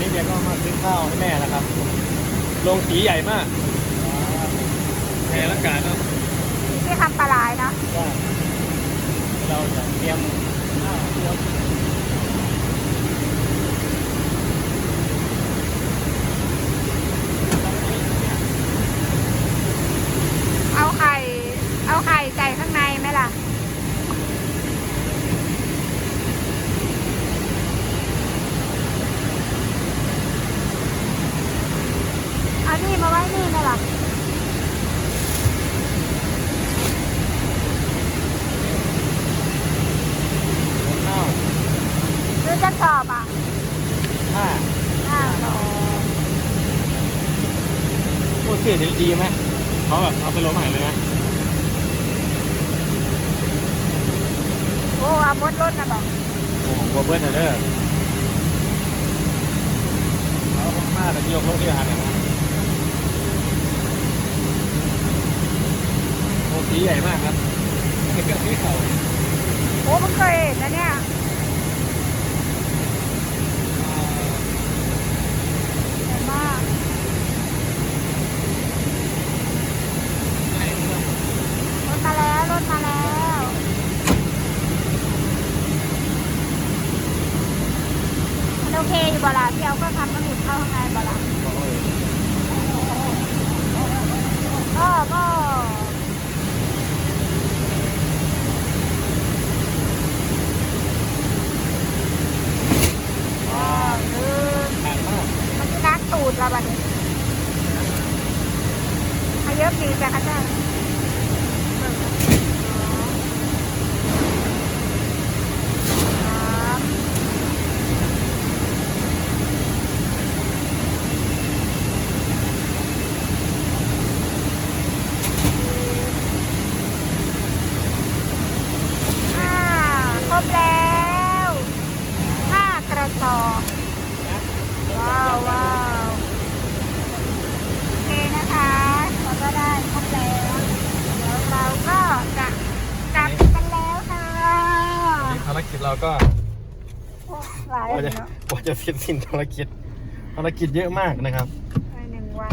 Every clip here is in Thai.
นี้แกก็มาซื้อข้าวให้แม่นะครับโรงสีใหญ่มากแพรละกาเนาะที่ทำปลาไหลายเนาะว่าเราจะเตรียมข้าวเตรียม เอาไข่ เอาไข่ใส่ข้างในไหมล่ะ เอา นี่มาไว้นี่ไหมล่ะข้าวหรือจะสอบอะผ้าอ้าวเหรอโอ้เสียดีไหมเขาแบบเอาไปลงใหม่เลยนะโอ้เอามดรถนะบอกโอ้โหบัวเบิ้ลเด้อเอาผ้าแต่ที่ยกรถที่หันนะโอ้ สีใหญ่มากครับเกือบที่เขาโอ้มันเคยเห็นนะเนี่ยใหญ่มากรถมาแล้วรถมาแล้วมันโอเคอยู่บ่ล่ะที่เอาก็ทำกระดูกเข้าข้างในบ่ล่ะก็ก็ลืม แพงมาก มันคือ นักตูดเราบัดนี้มาเยอะปีจ้ะค่ะจ้าครบแล้วห้ากระสอบ ว้าวว้าวโอเคนะคะเราก็ได้ครบแล้วแล้วเราก็จะกลับกันแล้วค่ะ นี่ภาร กิจเราก็โอ้หลายกว่าเลจะยเนาะกว่าจะเสร็จสิ้นภารกิจภารกิจเยอะมากนะครับในหนึ่งวัน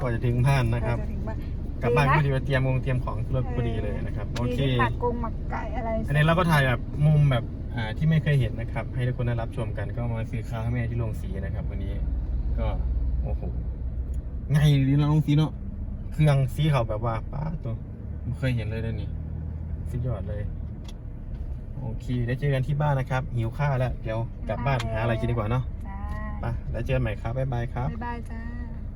กว่าจะถึงบ้านนะครับเาจถึงบ้าน กลับบ้านดีนะ พอดีว่าเตรียมวงเตรียมของรถพอดีเลยนะครับโอเคดีที่หมักกุ้งหมักไก่อะไรอันนี้เราก็ถ่ายแบบมุมแบบอ่าที่ไม่เคยเห็นนะครับ ให้ทุกคนได้รับชมกันก็มาซื้อข้าวให้แม่ที่โรงสีนะครับ วันนี้ก็โอ้โหไงดีนะโรงสีเนาะเครื่องสีเขาแบบว่าป้าตัวไม่เคยเห็นเลยเด้านนี้สุดยอดเลย โอเคได้เจอกันที่บ้านนะครับ หิวข้าวแล้ว เดี๋ยวกลับบ้านหาอะไรกินดีกว่าเนาะจ้าไปแล้วเจอกันใหม่ครับบ๊ายบายครับ บ๊ายบายจ้า